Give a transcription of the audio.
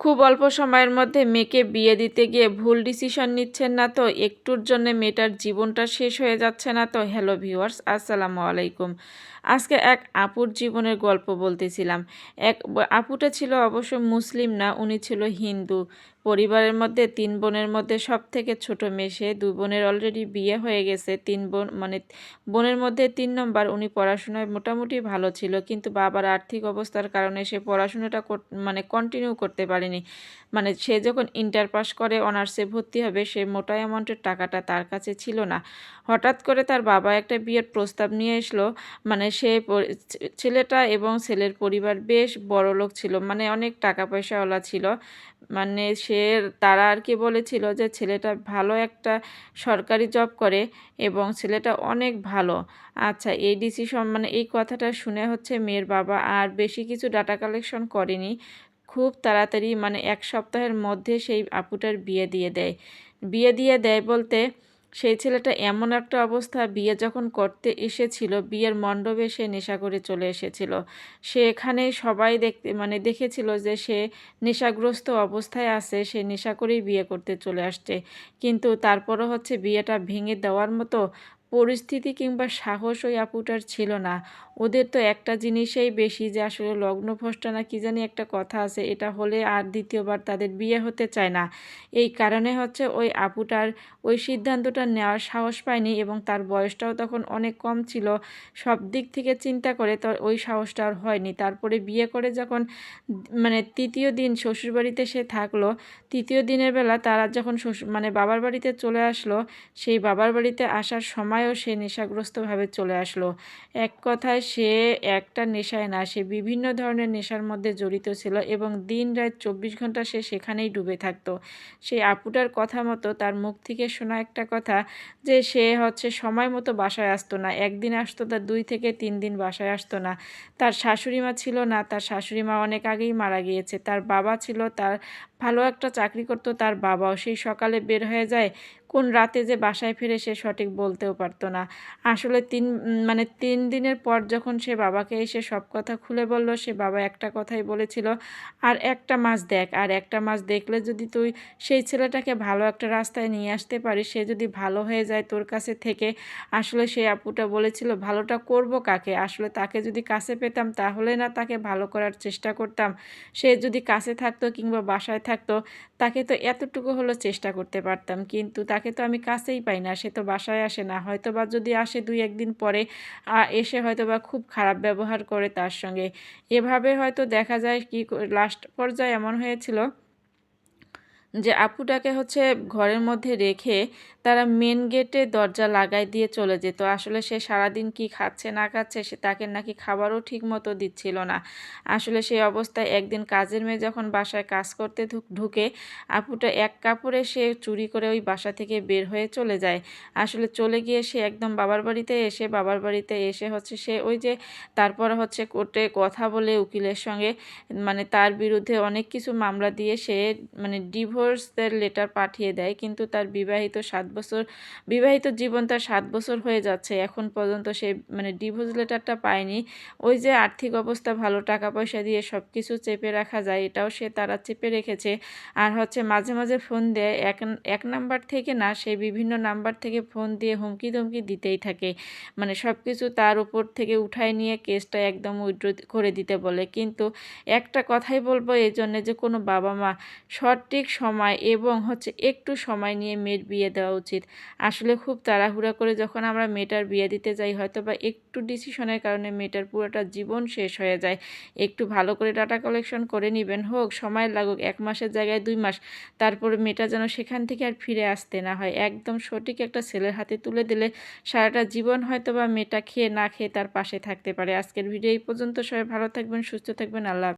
খুব অল্প সময়ের মধ্যে মেয়েকে বিয়ে দিতে গিয়ে ভুল ডিসিশন নিচ্ছেন না তো, একটুর জন্য মেয়েটার জীবনটা শেষ হয়ে যাচ্ছে না তো। হ্যালো ভিউয়ার্স, আসসালামু আলাইকুম। আজকে এক আপুর জীবনের গল্প বলতেছিলাম। এক আপুটা ছিল অবশ্য মুসলিম না, উনি ছিল হিন্দু। পরিবারের মধ্যে তিন বোনের মধ্যে সব থেকে ছোট মেশে দু বোনের অলরেডি বিয়ে হয়ে গেছে। তিন বোন মানে বোনের মধ্যে তিন নম্বর, উনি পড়াশোনায় মোটামুটি ভালো ছিল, কিন্তু বাবার আর্থিক অবস্থার কারণে সে পড়াশোনাটা মানে কন্টিনিউ করতে পারেনি। মানে সে যখন ইন্টার পাস করে অনার্সে ভর্তি হবে, সে মোটা অ্যামাউন্টের টাকাটা তার কাছে ছিল না। হঠাৎ করে তার বাবা একটা বিয়ের প্রস্তাব নিয়ে এসলো মানে সে ছেলেটা এবং ছেলের পরিবার বেশ বড় লোক ছিল মানে অনেক টাকা পয়সাওয়ালা ছিল। মানে সে তারা আর কি বলেছিল যে ছেলেটা ভালো একটা সরকারি জব করে এবং ছেলেটা অনেক ভালো। আচ্ছা এই ডিসিশন মানে এই কথাটা শুনে হচ্ছে মেয়ের বাবা আর বেশি কিছু ডাটা কালেকশন করেনি। খুব তাড়াতাড়ি মানে এক সপ্তাহের মধ্যে সেই আপুটার বিয়ে দিয়ে দেয়। বিয়ে দিয়ে দেয় বলতে সেই ছেলেটা এমন একটা অবস্থা বিয়ে যখন করতে এসেছিল, বিয়ের মণ্ডপে সে নেশা করে চলে এসেছিল। সে এখানে সবাই দেখতে মানে দেখেছিল যে সে নেশাগ্রস্ত অবস্থায় আছে, সে নেশা করেই বিয়ে করতে চলে আসছে। কিন্তু তারপরও হচ্ছে বিয়েটা ভেঙে দেওয়ার মতো পরিস্থিতি কিংবা সাহস ওই আপুটার ছিল না। ওদের তো একটা জিনিসেই বেশি যে আসলে লগ্নভ্রষ্টা না, কি জানি একটা কথা আছে, এটা হলে আর দ্বিতীয়বার তাদের বিয়ে হতে চায় না। এই কারণে হচ্ছে ওই আপুটার ওই সিদ্ধান্তটা নেওয়ার সাহস পায়নি এবং তার বয়সটাও তখন অনেক কম ছিল। সব দিক থেকে চিন্তা করে তো ওই সাহসটা আর হয়নি। তারপরে বিয়ে করে যখন মানে তৃতীয় দিন শ্বশুরবাড়িতে সে থাকল, তৃতীয় দিনের বেলা তারা যখন শ্বশুর মানে বাবার বাড়িতে চলে আসলো, সেই বাবার বাড়িতে আসার সময়ও সে নেশাগ্রস্তভাবে চলে আসলো। এক কথায় সে একটা নেশায় না, সে বিভিন্ন ধরনের নেশার মধ্যে জড়িত ছিল এবং দিন রাত চব্বিশ ঘণ্টা সে সেখানেই ডুবে থাকতো। সেই আপুটার কথা মতো তার মুখ থেকে শোনা একটা কথা যে সে হচ্ছে সময় মতো বাসায় আসতো না। একদিন আসতো তার দুই থেকে তিন দিন বাসায় আসতো না। তার শাশুড়ি মা ছিল না, তার শাশুড়ি মা অনেক আগেই মারা গিয়েছে। তার বাবা ছিল, তার ভালো একটা চাকরি করতো, তার বাবাও সেই সকালে বের হয়ে যায়। কোন রাতে যে বাসায় ফিরে সে সঠিক বলতেও পারতো না। আসলে তিন মানে তিন দিনের পর যখন সে বাবাকে এসে সব কথা খুলে বলল, সে বাবা একটা কথাই বলেছিল, আর একটা মাছ দেখ, আর একটা মাছ দেখলে যদি তুই সেই ছেলেটাকে ভালো একটা রাস্তায় নিয়ে আসতে পারিস, সে যদি ভালো হয়ে যায় তোর কাছে থেকে, আসলে সেই আপুটা বলেছিল, ভালোটা করব কাকে? আসলে তাকে যদি কাছে পেতাম, তাহলে না তাকে ভালো করার চেষ্টা করতাম। সে যদি কাছে থাকতো কিংবা বাসায় থাকতো, তাকে তো এতটুকু হলো চেষ্টা করতে পারতাম। কিন্তু তাকে তো আমি কাছেই পাই না, সে তো বাসায় আসে না। হয়তো বা যদি আসে দুই একদিন পরে এসে হয়তো বা খুব খারাপ ব্যবহার করে তার সঙ্গে। এভাবে হয়তো দেখা যায় কি লাস্ট পর্যায়ে এমন হয়েছিল যে আপুটাকে হচ্ছে ঘরের মধ্যে রেখে তারা মেন গেটে দরজা লাগাই দিয়ে চলে যেত। আসলে সে সারাদিন কি খাচ্ছে, না খাচ্ছে, সে তাকে নাকি খাবারও ঠিক মতো দিচ্ছিল না। আসলে সেই অবস্থায় একদিন কাজের মেয়ে যখন বাসায় কাজ করতে ঢুকে, আপুটা এক কাপড়ে সে চুরি করে ওই বাসা থেকে বের হয়ে চলে যায়। আসলে চলে গিয়ে সে একদম বাবার বাড়িতে এসে, বাবার বাড়িতে এসে হচ্ছে সে ওই যে তারপর হচ্ছে কোর্টে কথা বলে উকিলের সঙ্গে মানে তার বিরুদ্ধে অনেক কিছু মামলা দিয়ে সে মানে ডিভোর্সের লেটার পাঠিয়ে দেয়, কিন্তু তার বিবাহিত সাত বছর, বিবাহিত জীবন তার সাত বছর হয়ে যাচ্ছে। এখন পর্যন্ত সে মানে ডিভোর্স লেটারটা পায়নি। ওই যে আর্থিক অবস্থা ভালো, টাকা পয়সা দিয়ে সব কিছু চেপে রাখা যায়, এটাও সে তারা চেপে রেখেছে। আর হচ্ছে মাঝে মাঝে ফোন দেয়, এক এক নাম্বার থেকে না, সে বিভিন্ন নাম্বার থেকে ফোন দিয়ে হুমকি ধমকি দিতেই থাকে। মানে সব কিছু তার উপর থেকে উঠায় নিয়ে কেসটা একদম উইড্রো করে দিতে বলে। কিন্তু একটা কথাই বলব এই জন্যে যে কোনো বাবা মা সঠিক সময় এবং হচ্ছে একটু সময় নিয়ে মেয়ের বিয়ে দেওয়া উচিত। আসলে খুব তাড়াহুড়া করে যখন আমরা মেয়েটার বিয়ে দিতে যাই হয়তো বা একটু ডিসিশনের কারণে মেয়েটার পুরোটা জীবন শেষ হয়ে যায়। একটু ভালো করে ডাটা কালেকশন করে নেবেন, হোক, সময় লাগুক, এক মাসের জায়গায় দুই মাস, তারপরে মেয়েটা যেন সেখান থেকে আর ফিরে আসতে না হয়। একদম সঠিক একটা ছেলের হাতে তুলে দিলে সারাটা জীবন হয়তো বা মেয়েটা খেয়ে না খেয়ে তার পাশে থাকতে পারে। আজকের ভিডিও এই পর্যন্ত, সবাই ভালো থাকবেন, সুস্থ থাকবেন, আল্লাহ